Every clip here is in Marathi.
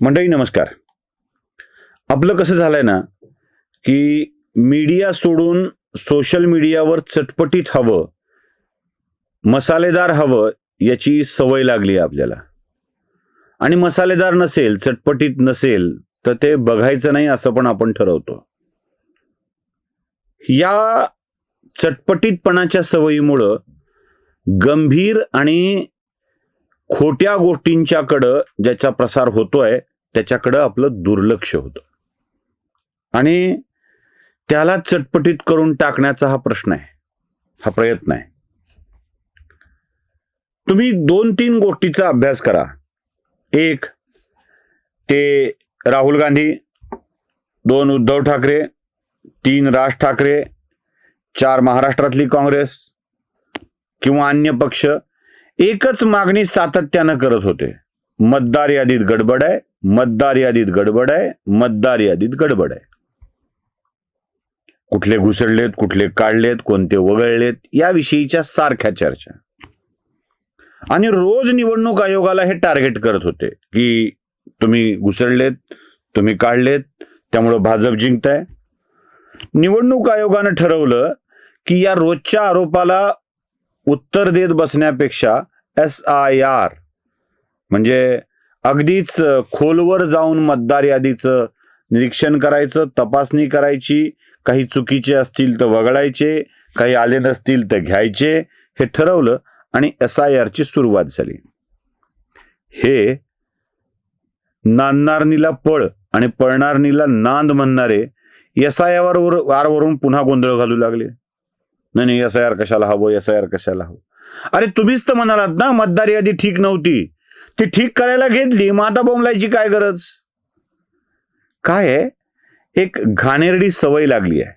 मंडळी नमस्कार. आपलं कसं झालंय ना की मीडिया सोडून सोशल मीडियावर चटपटीत हवं मसालेदार हवं याची सवय लागली आपल्याला. आणि मसालेदार नसेल चटपटीत नसेल तर ते बघायचं नाही असं पण आपण ठरवतो. या चटपटीतपणाच्या सवयीमुळं गंभीर आणि खोट्या गोष्टींच्याकडं ज्याचा प्रसार होतोय त्याच्याकडं आपलं दुर्लक्ष होतं. आणि त्याला चटपटीत करून टाकण्याचा हा प्रश्न आहे. हा प्रयत्न आहे. तुम्ही दोन तीन गोष्टीचा अभ्यास करा. एक ते राहुल गांधी दोन उद्धव ठाकरे तीन राज ठाकरे चार महाराष्ट्रातली काँग्रेस किंवा अन्य पक्ष एकच मागणी सातत्यानं करत होते. मतदार यादीत गडबड आहे मतदार यादीत गडबड आहे मतदार यादीत गडबड आहे. कुठले घुसळलेत कुठले काढलेत कोणते वगळलेत याविषयीच्या सारख्या चर्चा. आणि रोज निवडणूक आयोगाला हे टार्गेट करत होते की तुम्ही घुसळलेत तुम्ही काढलेत त्यामुळं भाजप जिंकताय. निवडणूक आयोगानं ठरवलं की या रोजच्या आरोपाला उत्तर देत बसण्यापेक्षा एस आय आर म्हणजे अगदीच खोलवर जाऊन मतदार यादीचं निरीक्षण करायचं तपासणी करायची काही चुकीचे असतील तर वगळायचे काही आले नसतील तर घ्यायचे हे ठरवलं आणि एस आय आरची सुरुवात झाली. हे नांदणारणीला पळ आणि पळणारणीला नांद म्हणणारे एस आय आर वरून पुन्हा गोंधळ घालू लागले. नाही नाही एस आय आर कशाला हवं एस आय आर कशाला हवं? अरे तुम्हीच तर म्हणालात ना मतदार यादी ठीक नव्हती. ती ठीक करायला घेतली मग आता बोंबलायची काय गरज? काय आहे? एक घाणेरडी सवय लागली आहे.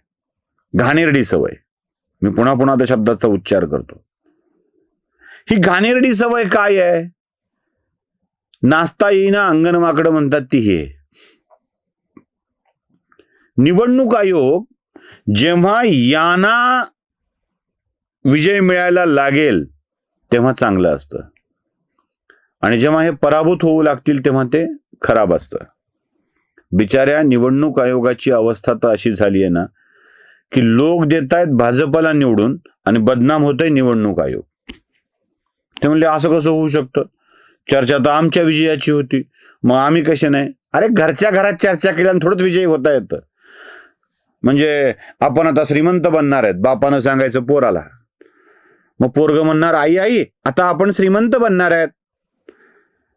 घाणेरडी सवय. मी पुन्हा पुन्हा त्या शब्दाचा उच्चार करतो. ही घाणेरडी सवय काय आहे? नाचता येईना अंगणवाकडं म्हणतात ती हे. निवडणूक आयोग जेव्हा यांना विजय मिळायला लागेल तेव्हा चांगलं असतं. आणि जेव्हा हे पराभूत होऊ लागतील तेव्हा ते खराब असतं. बिचाऱ्या निवडणूक आयोगाची अवस्था तर अशी झाली आहे ना की लोक देत आहेत भाजपला निवडून आणि बदनाम होत आहे निवडणूक आयोग. ते म्हणले असं कसं होऊ शकतं? चर्चा तर आमच्या विजयाची होती. मग आम्ही कसे नाही? अरे घरच्या घरात चर्चा केल्यानं थोडंच विजयी होता येतं. म्हणजे आपण आता श्रीमंत बनणार आहेत. बापानं सांगायचं पोराला मग पोरग म्हणणार आई आई आता आपण श्रीमंत बनणार आहेत.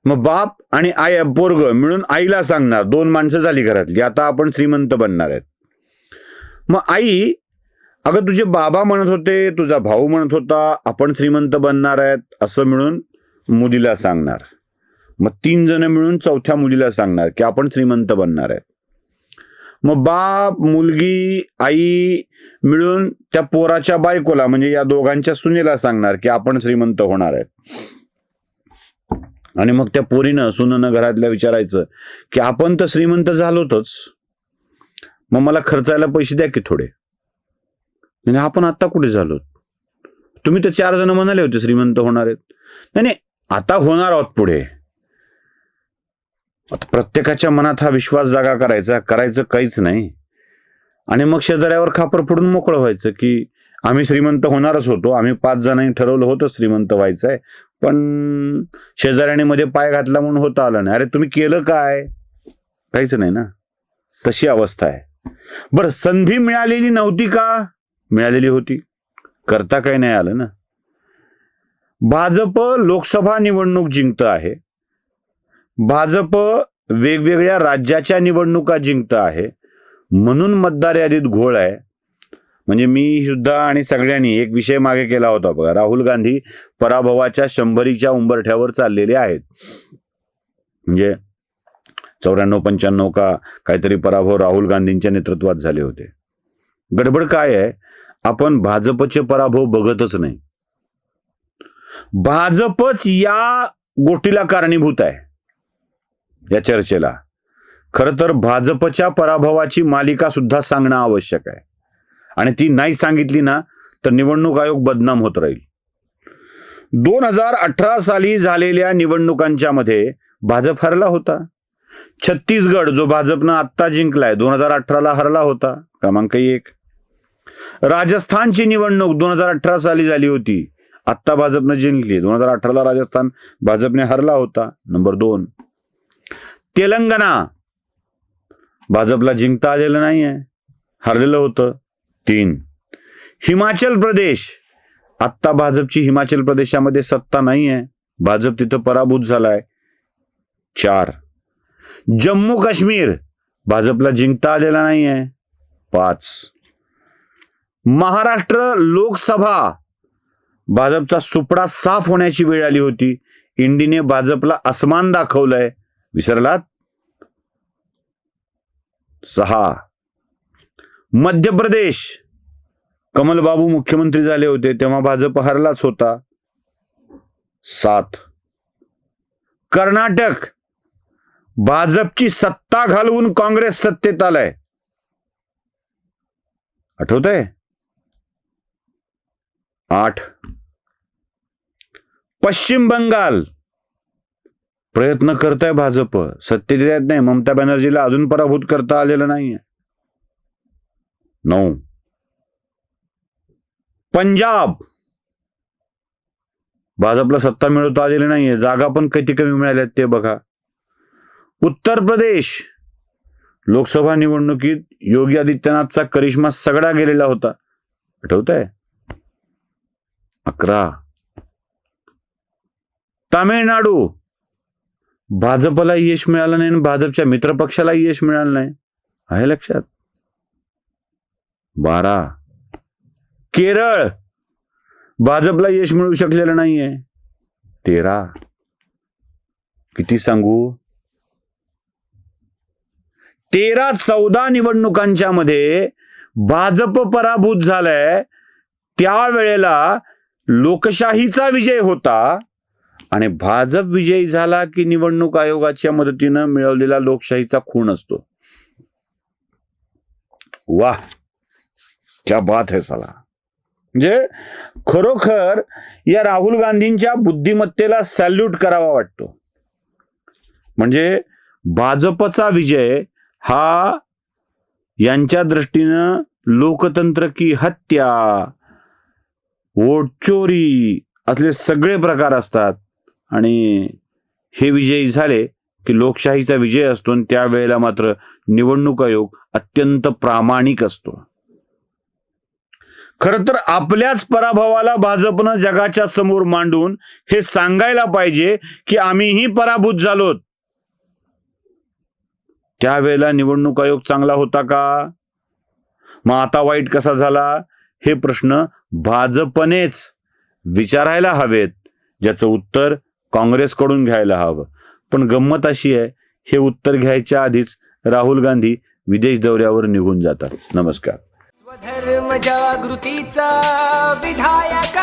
मग बाप आणि आई पोरग मिळून आईला सांगणार दोन माणसं झाली घरातली आता आपण श्रीमंत बनणार आहेत. मग आई अगं तुझे बाबा म्हणत होते तुझा भाऊ म्हणत होता आपण श्रीमंत बनणार आहेत असं मिळून मुलीला सांगणार. मग तीन जण मिळून चौथ्या मुलीला सांगणार की आपण श्रीमंत बनणार आहेत. मग बाप मुलगी आई मिळून त्या पोराच्या बायकोला म्हणजे या दोघांच्या सुनेला सांगणार की आपण श्रीमंत होणार आहेत. आणि मग त्या पोरीनं सुननं घरातल्या विचारायचं की आपण तर श्रीमंत झालोतच. मग मला खर्चायला पैसे द्या की थोडे? म्हणजे आपण आता कुठे झालो? तुम्ही तर चार जण म्हणाले होते श्रीमंत होणार आहेत. नाही नाही आता होणार आहोत पुढे. प्रत्येकाच्या मनात हा विश्वास जागा करायचा करायचं काहीच नाही. आणि मग शेजाऱ्यावर खापर फोडून मोकळं व्हायचं की आम्ही श्रीमंत होणारच होतो आम्ही पाच जणांनी ठरवलं होतं श्रीमंत व्हायचंय पण शेजाऱ्याने मध्ये पाय घातला म्हणून होता आलं नाही. अरे तुम्ही केलं काय? काहीच नाही ना. तशी अवस्था आहे. बरं संधी मिळालेली नव्हती का? मिळालेली होती. करता काही नाही आलं ना. भाजप लोकसभा निवडणूक जिंकत आहे. भाजप वेगवेगळ्या राज्याच्या निवडणुका जिंकत आहे. म्हणून मतदार यादीत घोळ आहे. म्हणजे मी सुद्धा आणि सगळ्यांनी एक विषय मागे केला होता बघा. राहुल गांधी पराभवाच्या शंभरीच्या उंबरठ्यावर चाललेले आहेत. म्हणजे चौऱ्याण्णव पंच्याण्णव का काहीतरी पराभव राहुल गांधींच्या नेतृत्वात झाले होते. गडबड काय आहे? आपण भाजपचे पराभव बघतच नाही. भाजपच या गोष्टीला कारणीभूत आहे. या चर्चेला. खरं तर भाजपच्या पराभवाची मालिका सुद्धा सांगणं आवश्यक आहे. आणि ती नाही सांगितली ना तर निवडणूक आयोग बदनाम होत राहील. दोन हजार अठरा साली झालेल्या निवडणुकांच्या मध्ये भाजप हरला होता. छत्तीसगड जो भाजपनं आत्ता जिंकलाय दोन हजार अठराला हरला होता. क्रमांक एक. राजस्थानची निवडणूक दोन हजार अठरा साली झाली होती. आत्ता भाजपनं जिंकली. दोन हजार अठराला राजस्थान भाजपने हरला होता. नंबर दोन. तेलंगणा. भाजपला जिंकता आलेलं नाहीये. हरलेलं होतं. तीन. हिमाचल प्रदेश. आत्ता भाजपची हिमाचल प्रदेशामध्ये सत्ता नाही आहे भाजप तिथं पराभूत झालाय. चार. जम्मू काश्मीर. भाजपला जिंकता आलेला नाही आहे पाच. महाराष्ट्र लोकसभा. भाजपचा सुपडा साफ होण्याची वेळ आली होती. इंडीने भाजपला असमान दाखवलंय. विसरलात? सहा. मध्य प्रदेश कमलबाबू मुख्यमंत्री झाले होते तेव्हा भाजप हरलाच होता. सात. कर्नाटक. भाजपची सत्ता घालवून काँग्रेस सत्तेत आलाय. आठवत आहे आठ. पश्चिम बंगाल. प्रयत्न करत आहे भाजप. सत्तेत येत नाही. ममता बॅनर्जीला अजून पराभूत करता आलेलं नाहीये. नऊ. पंजाब. भाजपला सत्ता मिळवता आलेली नाहीये. जागा पण किती कमी मिळाल्यात ते बघा. उत्तर प्रदेश. लोकसभा निवडणुकीत योगी आदित्यनाथचा करिश्मा सगळा गेलेला होता. आठवत आहे अकरा. तामिळनाडू. भाजपला यश मिळालं नाही आणि भाजपच्या मित्रपक्षाला यश मिळालं नाही. आहे लक्षात? बारा. केरळ! भाजपला यश मिळू शकलेलं नाहीये. तेरा. किती सांगू? तेरा चौदा निवडणुकांच्या मध्ये भाजप पराभूत झालाय. त्यावेळेला लोकशाहीचा विजय होता. आणि भाजप विजयी झाला की निवडणूक आयोगाच्या मदतीनं मिळवलेला लोकशाहीचा खूण असतो. वाह! क्या बात है साला. म्हणजे खरोखर या राहुल गांधींच्या बुद्धिमत्तेला सॅल्यूट करावा वाटतो. म्हणजे भाजपचा विजय हा यांच्या दृष्टीनं लोकतंत्र की हत्या वोट चोरी असले सगळे प्रकार असतात. आणि हे विजयी झाले की लोकशाहीचा विजय असतो आणि त्यावेळेला मात्र निवडणूक आयोग अत्यंत प्रामाणिक असतो. खर तर आपल्याच पराभवाला भाजपनं जगाच्या समोर मांडून हे सांगायला पाहिजे की आम्हीही पराभूत झालोत. त्यावेळेला निवडणूक आयोग चांगला होता का? मग आता वाईट कसा झाला? हे प्रश्न भाजपनेच विचारायला हवेत ज्याचं उत्तर काँग्रेसकडून घ्यायला हवं. पण गंमत अशी आहे हे उत्तर घ्यायच्या आधीच राहुल गांधी विदेश दौऱ्यावर निघून जातात. नमस्कार. स्वधर्म जागृतीचा विधायक